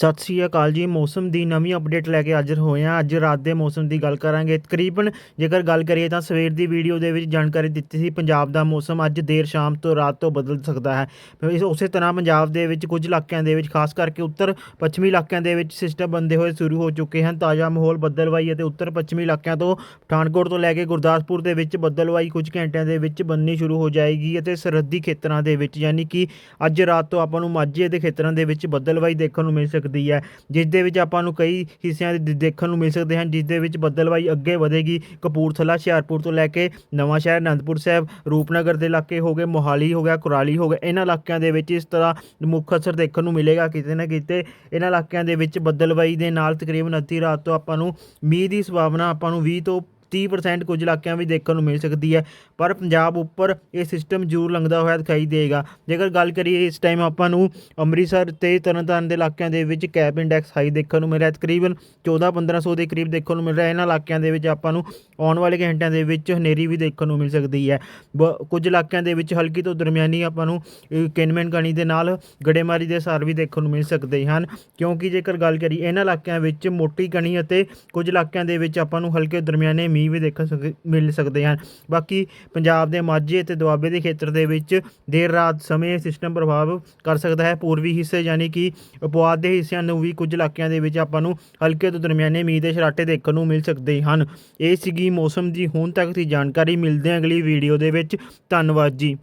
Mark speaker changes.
Speaker 1: ਸਤਿ ਸ਼੍ਰੀ ਅਕਾਲ ਜੀ। ਮੌਸਮ ਦੀ ਨਵੀਂ ਅਪਡੇਟ ਲੈ ਕੇ ਹਾਜ਼ਰ ਹੋਏ ਹਾਂ। ਅੱਜ ਰਾਤ ਦੇ ਮੌਸਮ ਦੀ ਗੱਲ ਕਰਾਂਗੇ। ਤਕਰੀਬਨ ਜੇਕਰ ਗੱਲ ਕਰੀਏ ਤਾਂ ਸਵੇਰ ਦੀ ਵੀਡੀਓ ਦੇ ਵਿੱਚ ਜਾਣਕਾਰੀ ਦਿੱਤੀ ਸੀ, ਪੰਜਾਬ ਦਾ ਮੌਸਮ ਅੱਜ ਦੇਰ ਸ਼ਾਮ ਤੋਂ ਰਾਤ ਤੋਂ ਬਦਲ ਸਕਦਾ ਹੈ। ਇਸ, ਉਸੇ ਤਰ੍ਹਾਂ ਪੰਜਾਬ ਦੇ ਵਿੱਚ ਕੁਝ ਇਲਾਕਿਆਂ ਦੇ ਵਿੱਚ, ਖਾਸ ਕਰਕੇ ਉੱਤਰ ਪੱਛਮੀ ਇਲਾਕਿਆਂ ਦੇ ਵਿੱਚ ਸਿਸਟਮ ਬੰਦੇ ਹੋਏ ਸ਼ੁਰੂ ਹੋ ਚੁੱਕੇ ਹਨ। ਤਾਜ਼ਾ ਮਾਹੌਲ ਬੱਦਲਵਾਈ ਅਤੇ ਉੱਤਰ ਪੱਛਮੀ ਇਲਾਕਿਆਂ ਤੋਂ ਪਠਾਨਕੋਟ ਤੋਂ ਲੈ ਕੇ ਗੁਰਦਾਸਪੁਰ ਦੇ ਵਿੱਚ ਬੱਦਲਵਾਈ ਕੁਝ ਘੰਟਿਆਂ ਦੇ ਵਿੱਚ ਬੰਨੀ ਸ਼ੁਰੂ ਹੋ ਜਾਏਗੀ ਅਤੇ ਸਰਹੱਦੀ ਖੇਤਰਾਂ ਦੇ ਵਿੱਚ, ਯਾਨੀ ਕਿ ਅੱਜ ਰਾਤ ਤੋਂ ਆਪਾਂ ਨੂੰ ਮਾਝੇ ਦੇ ਖੇਤਰਾਂ ਦੇ ਵਿੱਚ ਬੱਦਲਵਾਈ ਦੇਖਣ ਨੂੰ ਮਿਲ ਸਕਦੀ ਹੈ ਜਿਸ ਦੇ ਵਿੱਚ ਆਪਾਂ ਨੂੰ ਕਈ ਹਿੱਸਿਆਂ ਦੇ ਦੇਖਣ ਨੂੰ ਮਿਲ ਸਕਦੇ ਹਨ ਜਿਸ ਦੇ ਵਿੱਚ ਬੱਦਲਵਾਈ ਅੱਗੇ ਵਧੇਗੀ। ਕਪੂਰਥਲਾ, ਹੁਸ਼ਿਆਰਪੁਰ ਤੋਂ ਲੈ ਕੇ ਨਵਾਂ ਸ਼ਹਿਰ ਅਨੰਦਪੁਰ ਸਾਹਿਬ, ਰੂਪਨਗਰ ਦੇ ਇਲਾਕੇ ਹੋ ਗਏ, ਮੋਹਾਲੀ ਹੋ ਗਿਆ, ਕੁਰਾਲੀ ਹੋ ਗਿਆ, ਇਹਨਾਂ ਇਲਾਕਿਆਂ ਦੇ ਵਿੱਚ ਇਸ ਤਰ੍ਹਾਂ ਮੁੱਖ ਅਸਰ ਦੇਖਣ ਨੂੰ ਮਿਲੇਗਾ ਕਿਤੇ ਨਾ ਕਿਤੇ। ਇਹਨਾਂ ਇਲਾਕਿਆਂ ਦੇ ਵਿੱਚ ਬੱਦਲਵਾਈ ਦੇ ਨਾਲ ਤਕਰੀਬਨ ਅੱਧੀ ਰਾਤ ਤੋਂ ਆਪਾਂ ਨੂੰ ਮੀਂਹ ਦੀ ਸੰਭਾਵਨਾ ਆਪਾਂ ਨੂੰ 20 ਤੋਂ 30% ਕੁਝ ਇਲਾਕਿਆਂ ਵਿੱਚ ਦੇਖਣ ਨੂੰ ਮਿਲ ਸਕਦੀ ਹੈ ਪਰ ਪੰਜਾਬ ਉੱਪਰ ਇਹ ਸਿਸਟਮ ਜ਼ਰੂਰ ਲੰਘਦਾ ਹੋਇਆ ਦਿਖਾਈ ਦੇਗਾ ਜੇਕਰ ਗੱਲ ਕਰੀਏ ਇਸ ਟਾਈਮ ਆਪਾਂ ਨੂੰ ਅੰਮ੍ਰਿਤਸਰ ਤੇ ਤਰਨਤਾਰਨ ਦੇ ਇਲਾਕਿਆਂ ਦੇ ਵਿੱਚ ਕੈਪ ਇੰਡੈਕਸ ਹਾਈ ਦੇਖਣ ਨੂੰ ਮਿਲ ਰਿਹਾ ਤਕਰੀਬਨ 14-1500 ਦੇ ਕਰੀਬ ਦੇਖਣ ਨੂੰ ਮਿਲ ਰਿਹਾ ਇਹਨਾਂ ਇਲਾਕਿਆਂ ਦੇ ਵਿੱਚ ਆਪਾਂ ਨੂੰ ਆਉਣ ਵਾਲੇ ਘੰਟਿਆਂ ਦੇ ਵਿੱਚ ਹਨੇਰੀ ਵੀ ਦੇਖਣ ਨੂੰ ਮਿਲ ਸਕਦੀ ਹੈ। ਬ- ਕੁਝ ਇਲਾਕਿਆਂ ਦੇ ਵਿੱਚ ਹਲਕੀ ਤੋਂ ਦਰਮਿਆਨੀ ਆਪਾਂ ਨੂੰ ਅ, ਕਿਨਮੈਨ ਕਣੀ ਦੇ ਨਾਲ ਗੜੇਮਾਰੀ ਦੇ ਸਾਰ ਵੀ ਦੇਖਣ ਨੂੰ ਮਿਲ ਸਕਦੇ ਹਨ। ਕਿਉਂਕਿ ਜੇਕਰ ਗੱਲ ਕਰੀਏ ਇਹਨਾਂ ਇਲਾਕਿਆਂ ਵਿੱਚ ਮੋਟੀ ਕਣੀ ਅਤੇ ਕੁਝ ਇਲਾਕਿਆਂ ਦੇ ਵਿੱਚ ਆਪਾਂ ਨੂੰ ਹਲਕੇ ਦਰਮਿਆਨੇ ਮੀਂਹ ਵੀ ਦੇਖਣ ਸਕ- ਮਿਲ ਸਕਦੇ ਹਨ। ਬਾਕੀ ਪੰਜਾਬ ਦੇ ਮਾਝੇ ਅਤੇ ਦੁਆਬੇ ਦੇ ਖੇਤਰ ਦੇ ਵਿੱਚ ਦੇਰ ਰਾਤ ਸਮੇਂ ਸਿਸਟਮ ਪ੍ਰਭਾਵ ਕਰ ਸਕਦਾ ਹੈ। ਪੂਰਬੀ ਹਿੱਸੇ ਯਾਨੀ ਕਿ ਉਪਵਾਦ ਦੇ ਹਿੱਸਿਆਂ ਨੂੰ ਵੀ ਕੁਝ ਇਲਾਕਿਆਂ ਦੇ ਵਿੱਚ ਆਪਾਂ ਨੂੰ ਹਲਕੇ ਤੋਂ ਦਰਮਿਆਨੇ ਮੀਂਹ ਦੇ ਛਰਾਟੇ ਦੇਖਣ ਨੂੰ ਮਿਲ ਸਕਦੇ ਹਨ। ਇਹ ਸੀਗੀ ਮੌਸਮ ਦੀ ਹੁਣ ਤੱਕ ਦੀ ਜਾਣਕਾਰੀ। ਮਿਲਦੇ ਹਾਂ ਅਗਲੀ ਵੀਡੀਓ ਦੇ ਵਿੱਚ। ਧੰਨਵਾਦ ਜੀ।